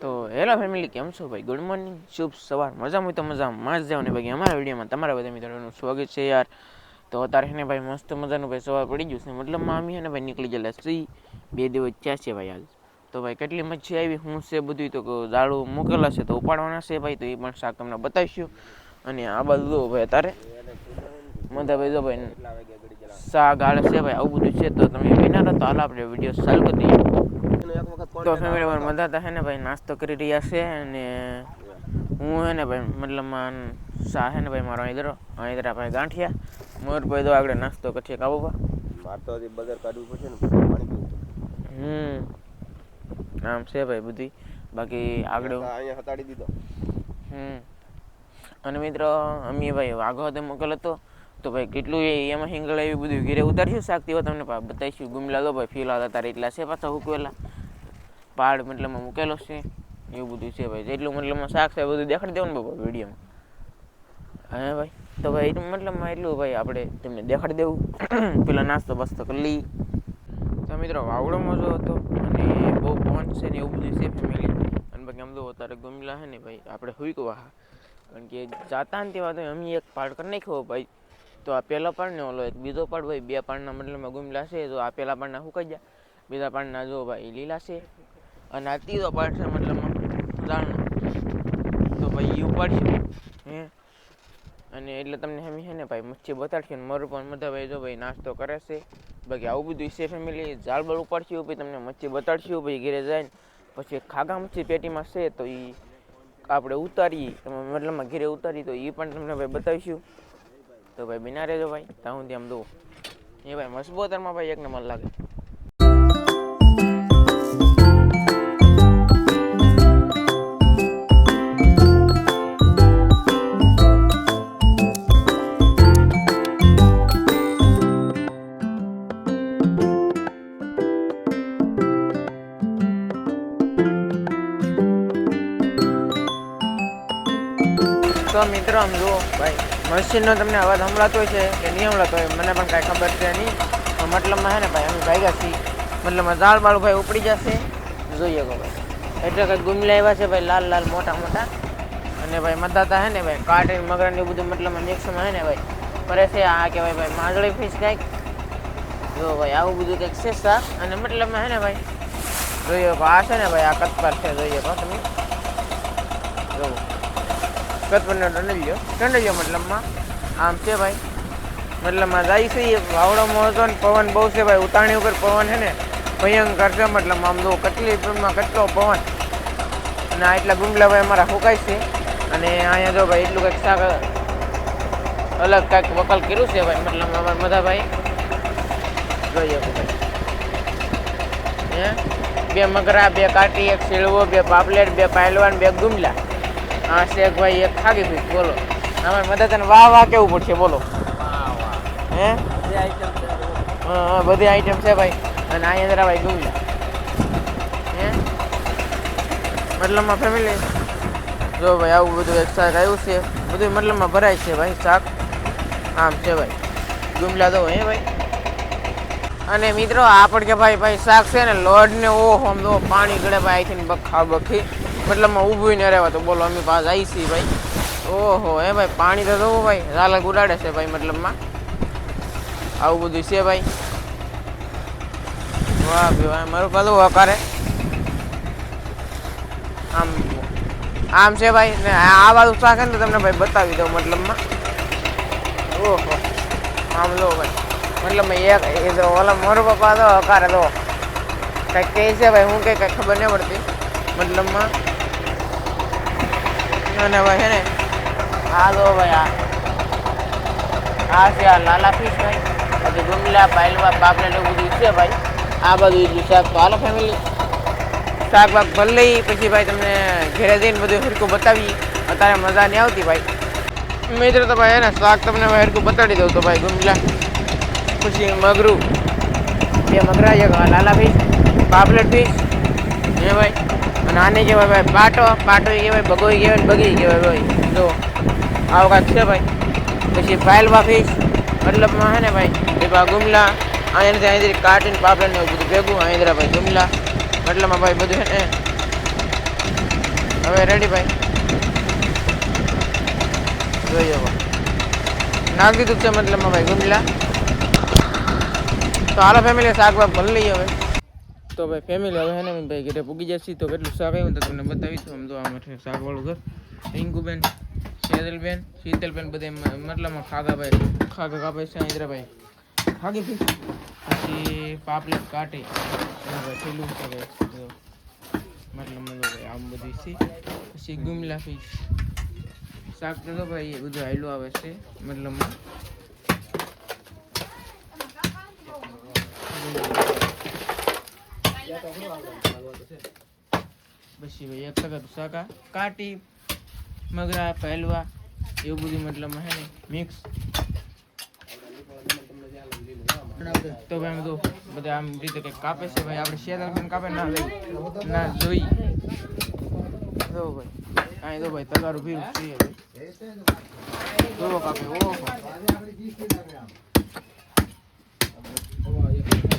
તો hello family, કેમ છો ભાઈ? ગુડ મોર્નિંગ શુભ સવાર. મજા હોય તો મજા માં જ જાવ ને ભાઈ, અમારા વિડીયોમાં તમારા બધા મિત્રોનું સ્વાગત છે યાર. તો અત્યારે ને ભાઈ, મસ્ત મજાનું ભાઈ સવાર પડી ગયું છે. મતલબ મામી છે ભાઈ નીકળી ગયેલા સી બે દિવસ થયા છે ભાઈ આજ. તો ભાઈ, કેટલી મચ્છી આવી, હું છે બધું તો ઝાડું મૂકેલા છે, તો ઉપાડવાના છે ભાઈ, તો એ પણ શાક તમને બતાવીશું. અને આ બધું ભાઈ અત્યારે. મધા ભાઈ જો ભાઈ, શાક ગાળે છે ભાઈ, આવું બધું છે. તો તમે વિના તો હાલ આપણે વીડિયો ચાલુ કરી દઈએ. તો ફેમિલી પર મધાતા હે ને ભાઈ નાસ્તો કરી રહ્યા છે અને હું હે ને ભાઈ મતલબમાં સા હે ને ભાઈ મારો ઇધરો ઇધરા ભાઈ ગાંઠિયા મોર ભાઈ તો આગળ નાસ્તો કરશે કાબુબા માર તો હજી બજાર કાઢવું પડશે ને પાણી હમ. આમ છે ભાઈ બધી. બાકી આગળ અહીંયા હટાડી દીધો. હમ. અને મિત્ર અમે ભાઈ વાઘો હતો મોકલ હતો. તો ભાઈ કેટલું એ એમાં હિંગળ એવી બધું ઘેરે ઉતારશું શાક તેવા તમને બતાવીશું. ગુમલા લો ભાઈ ફીલ આવતા તારે એટલા છે પાછા હુકવેલા. પાડ મતલબમાં મૂકેલો છે, એવું બધું છે ભાઈ. જેટલું મતલબમાં શાક છે બધું દેખાડી દેવું ને બાબા વિડીયોમાં. હા ભાઈ, તો ભાઈ એટલું મતલબમાં એટલું ભાઈ આપણે તમને દેખાડી દેવું. પેલા નાસ્તો બાસ્તો કરી લઈ તો મિત્રો, વાવડોમાં જો હતો અને બહુ પહોંચ છે ને એવું બધું છે ફેમિલી અને બાકી આમ તો અત્યારે ગુમલા છે ને ભાઈ, આપણે હુકવા કારણ કે જાતા ને તેવા તો અમે એક પાડ કરી નાખ્યો ભાઈ. તો આ પહેલો પાડ ને ઓલો એક બીજો પાડ ભાઈ બે પાડના મતલબમાં ગુમલા છે, તો આ પહેલા પાડના સુકાઈ ગયા. બીજા પાડના જો ભાઈ લીલા છે. અને આ ત્રીજો પાડ છે મતલબમાં દાળનો તો ભાઈ એ ઉપાડશું. હે? અને એટલે તમને એમ છે ને ભાઈ, મચ્છી બતાડશે ને મારું પણ બધા ભાઈ જો ભાઈ નાસ્તો કરે બાકી આવું બધું છે ફેમિલી ઝાડ બળ ઉપાડશું ભાઈ તમને મચ્છી બતાડશું ભાઈ ઘરે જઈને પછી ખાગા મચ્છી પેટીમાં છે તો એ આપણે ઉતારીએ. મતલબમાં ઘરે ઉતારી તો એ પણ તમને ભાઈ બતાવીશું. તો ભાઈ બિના રહેજો ભાઈ. ત્યાં સુધી આમ દો એ ભાઈ મસબોતરમાં ભાઈ એક નંબર લાગે. મિત્રો આમ જુઓ. ભાઈ મશીનનો તમને અવાજ સંભળાતો છે કે નહીં સંભળાતો હોય, મને પણ કાંઈ ખબર છે નહીં. પણ મતલબમાં હે ને ભાઈ, અમે ભાગ્યા છીએ. મતલબમાં ઝાડ બાળું ભાઈ ઉપડી જશે. જોઈએ કહો ભાઈ એટલે કંઈક ગુમલા આવ્યા છે ભાઈ, લાલ લાલ મોટા મોટા. અને ભાઈ મદાતા હે ને ભાઈ, કાઢી મગર ને એવું બધું મતલબમાં મિક્સમાં હે ને ભાઈ કરે છે આ કહેવાય ભાઈ માજળી ફીસ કાંઈક. જો ભાઈ, આવું બધું કંઈક છે શાક અને મતલબમાં હે ને ભાઈ, જોઈએ આ છે ને ભાઈ, આ કતપર છે, જોઈએ કહો તમે. જોવો કતપરનો દંડલિયો દંડલિયો મતલબમાં? આમ છે ભાઈ. મતલબમાં જાય છે એ વાવડામાં હતો ને પવન બહુ છે ભાઈ. ઉતાણી ઉપર પવન છે ને, ભયંકર છે મતલબ આમ જો કેટલી ટૂંકમાં કેટલો પવન. અને આ એટલા ગુમલા ભાઈ અમારા ફૂંકાય છે. અને અહીંયા જો ભાઈ એટલું કંઈક શાક અલગ કાંઈક વકલ કર્યું છે ભાઈ. મતલબ અમારા બધા ભાઈ જોઈએ ભાઈ. હે? બે મગરા, બે કાટી, એક શીળવો, બે પાપલેટ, બે પાયલવાન, બે ગુમલા હા શેખ ભાઈ એક ખાગી પીસ બોલો. અમારે મદદ તને વાહ વાહ કેવું પડશે, બોલો. હે? બધી આઈટમ છે ભાઈ. અને આ જરા ભાઈ ગુમલા હે? મતલબમાં ફેમિલી જો ભાઈ, આવું બધું એક શાક આવ્યું છે. બધું મતલબમાં ભરાય છે ભાઈ શાક. આમ છે ભાઈ. ગુમલા દો હે ભાઈ? અને મિત્રો આપણ કે ભાઈ ભાઈ શાક છે ને લોડ ને ઓહો, આમ તો પાણી ગળે ભાઈ અહીંથી બખા બખી. મતલબમાં ઊભું ન રહેવા તો બોલો, અમે પાસ આવી છીએ ભાઈ. ઓહો, હે ભાઈ, પાણી તો જોવું ભાઈ. રાલ ઉડાડે છે ભાઈ મતલબમાં. આવું બધું છે ભાઈ. વાહ ભાઈ મારું પાછું વકારે આમ આમ છે ભાઈ, ને આ વાળું શાક ને તમને ભાઈ બતાવી દઉં મતલબમાં. ઓહો, આમ લો ભાઈ. મતલબ એક, એ ઓલા મારો પપ્પા તો હકારે તો કંઈક કહે છે ભાઈ, હું કંઈ કંઈ ખબર નહીં પડતી મતલબમાં. અને ભાઈ હે ને આ તો ભાઈ આ આ છે આ લાલા ફિશ ભાઈ. પછી ગુમલા પાયલવા બાપને એવું બધું છે ભાઈ. આ બધું એટલું શાક તો હાલો ફેમિલી શાક બાક ભલે લઈ પછી ભાઈ તમને ઘેરે જઈને બધું હરકું બતાવી. અત્યારે મજા નહીં આવતી ભાઈ. મિત્રો તો ભાઈ હે ને શાક તમને ભાઈ હરકું બતાડી દઉં તો ભાઈ ગુમલા પછી મગરું. બે મગરા એક લાલા ફિશ પાપલેટ ફિશ હે ભાઈ. અને આને કહેવાય ભાઈ પાટો પાટો એ કહેવાય બગોઈ કહેવાય ને બગી કહેવાય ભાઈ જો આવો કાંઈક છે ભાઈ પછી પાયલવા ફીસ મતલબમાં હે ને ભાઈ એ બા ગુમલા અહીંયા અહીંથી કાઢીને પાપડ ને એવું બધું ભેગું અહીંયા ભાઈ ગુમલા મતલબમાં ભાઈ બધું હે ને હવે રેડી ભાઈ જોઈએ હવે નાખી દીધું છે મતલબમાં ભાઈ ગુંદલા તો હાલો ફેમિલી શાક વાક ભરી લઈએ હવે તો ભાઈ ફેમિલી હવે હેને ભાઈ ઘરે પૂગી જશે. તો કેટલું શાક આવ્યું તો તમને બતાવીશ. આમ તો આમ છે શાકવાળું ઘર. રિંકુબેન શેદલબેન, શીતલબેન બધે મતલબમાં મતલબમાં ખાગાભાઈ ખાગા કાપે છે ઇન્દ્રભાઈ ખાગી ફીસ પછી પાપલેટ એનું ભાઈ છે ભાઈ. ભાઈ આમ બધી છે. પછી ગુમલા ફીસ શાક તો ભાઈ બધું હાયલું આવે છે મતલબમાં. પછી ભાઈ, એક ટકા શાકા કાટી, મગરા, પહેલવા, એવું બધું મતલબ હે ને મિક્સ તો ભાઈ એમ તો બધા આમ રીતે કંઈક કાપે છે ભાઈ. આપણે શેતાલ પણ કાપે ના ના જોઈ. જો ભાઈ અહીં તો ભાઈ, તગારું ભીરું છે ભાઈ. જોવો કાપે ઓ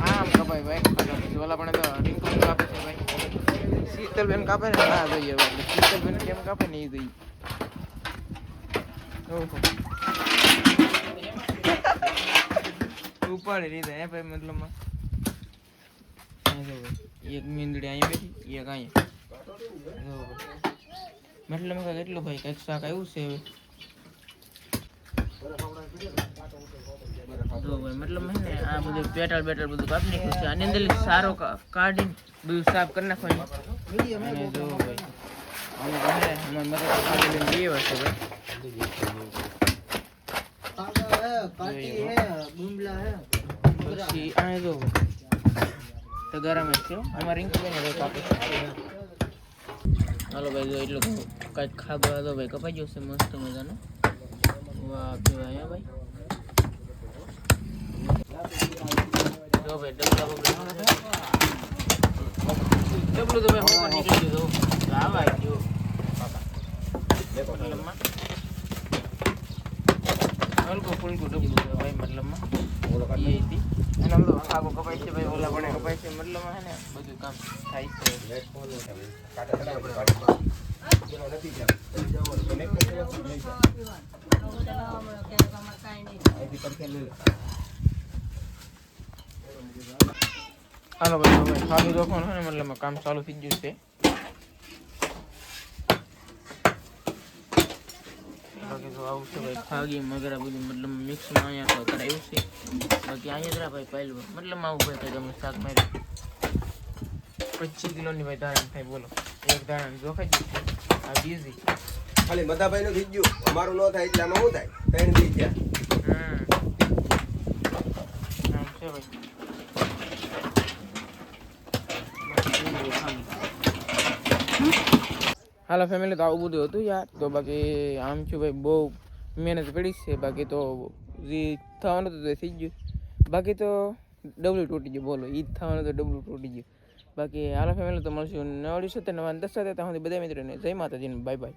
આમ કપાય ભાઈ. ઓલા પણ તો રિંકલ કાપે છે ભાઈ. શીતલબેન કાપે ને ના જોઈએ ભાઈ શીતલબેન કેમ કાપે ને એ જોઈએ. ઉપાડી લીધા, હે ભાઈ, મતલબ અહીં એક મીંદડી અહીંયા બેઠી, એક અહીંયા. મતલબ ભાઈ કેટલું એટલું ભાઈ, કંઈક શાક આવ્યું છે હવે? મતલબ હે આ બધું પેટલ બેટલ બધું કાપી નાખ્યું છે. આની અંદર સારો કાઢીને બધું સાફ કરી નાખવાનું. અને જો ભાઈ અમે તો હે અમારા મતલબ લઈને બે વર્ષે ભાઈ પછી આ જો તો ગરમ છે અમારે રિંકુ કાપે હાલો ભાઈ જો એટલું કાંઈક ખાધો હતો ભાઈ કપાઈ ગયો છે? મસ્ત મજાનો વાહ કેવાય ભાઈ જો ભાઈ ડબલા બબલા ડબલું તો ભાઈ નીકળી ગયું તો આવા ગયો. મતલબમાં હલકું ફૂલકું ડબલું છે ભાઈ મતલબમાં. ઈ હતી. અને આમ તો કપાય છે ભાઈ ઓલા પણ કપાય છે મતલબમાં હે ને. બધું કામ થાય છે. હાલો ભાઈ હવે ખાલી રોકવાનું હોય ને મતલબ કામ ચાલુ થઈ ગયું છે. બાકી તો આવું છે ભાઈ ખાગી મગરા બધું મતલબ મિક્સમાં અહીંયા તો કરાયું છે. બાકી અહીંયા ભાઈ પહેલું મતલબ આવું ભાઈ અમે શાક માર્યું પચીસ કિલોની ભાઈ ધારણ થાય બોલો. એક ધારણ જોખાઈ ગયું આ બીજી ખાલી મધાભાઈ નું થઈ ગયું. અમારું ન થાય એટલે આમાં શું થાય? ત્રણ થઈ ગયા. હમ. આમ છે ભાઈ. હાલો ફેમિલી તો આવું બધું હતું યાર. તો બાકી આમ છું ભાઈ, બહુ મહેનત પડી છે. બાકી તો જે થવાનું હતું તે થઈ ગયું. બાકી તો ડબલું તૂટી ગયું, બોલો. એ થવાનું તો ડબલું તૂટી ગયું. બાકી હાલો ફેમિલી તો મળશું નવડી સાથે નવા દસ સાથે. ત્યાં સુધી બધા મિત્રોને જય માતાજીને બાય બાય